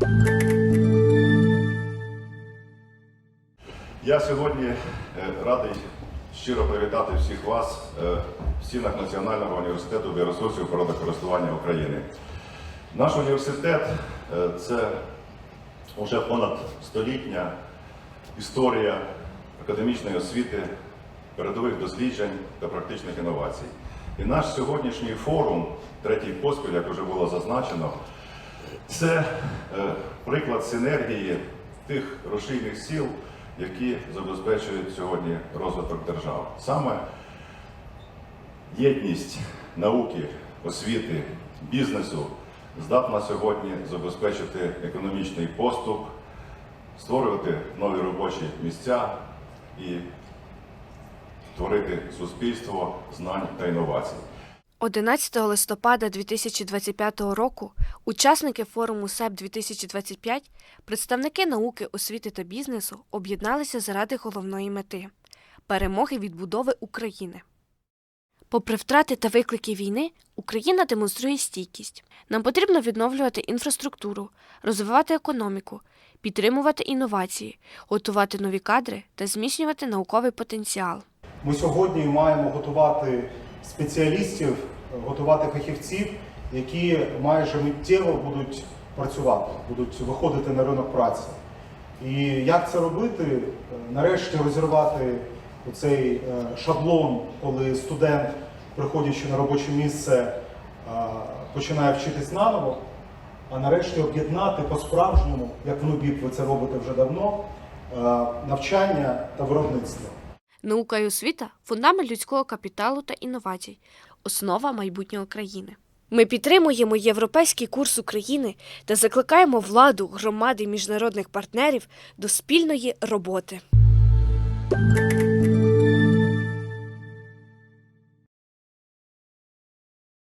Я сьогодні е, радий щиро привітати всіх вас е, в стінах Національного університету біоресурсів природокористування України. Наш університет е, це вже понад столітня історія академічної освіти, передових досліджень та практичних інновацій. І наш сьогоднішній форум, третій поспіль, як вже було зазначено, це е, приклад синергії тих рушійних сил, які забезпечують сьогодні розвиток держави. Саме єдність науки, освіти, бізнесу здатна сьогодні забезпечити економічний поступ, створювати нові робочі місця і творити суспільство знань та інновацій. 11 листопада 2025 року учасники форуму СЕП 2025, представники науки, освіти та бізнесу об'єдналися заради головної мети перемоги відбудови України. Попри втрати та виклики війни, Україна демонструє стійкість. Нам потрібно відновлювати інфраструктуру, розвивати економіку, підтримувати інновації, готувати нові кадри та зміцнювати науковий потенціал. Ми сьогодні маємо готувати спеціалістів, готувати фахівців, які майже миттєво будуть працювати, будуть виходити на ринок праці. І як це робити? Е, Нарешті розірвати цей е, шаблон, коли студент, приходячи на робоче місце, е, починає вчитись наново, а нарешті об'єднати по-справжньому, як в НУБІП ви це робите вже давно, навчання та виробництво. Наука і освіта фундамент людського капіталу та інновацій, основа майбутнього країни. Ми підтримуємо європейський курс України та закликаємо владу, громади і міжнародних партнерів до спільної роботи.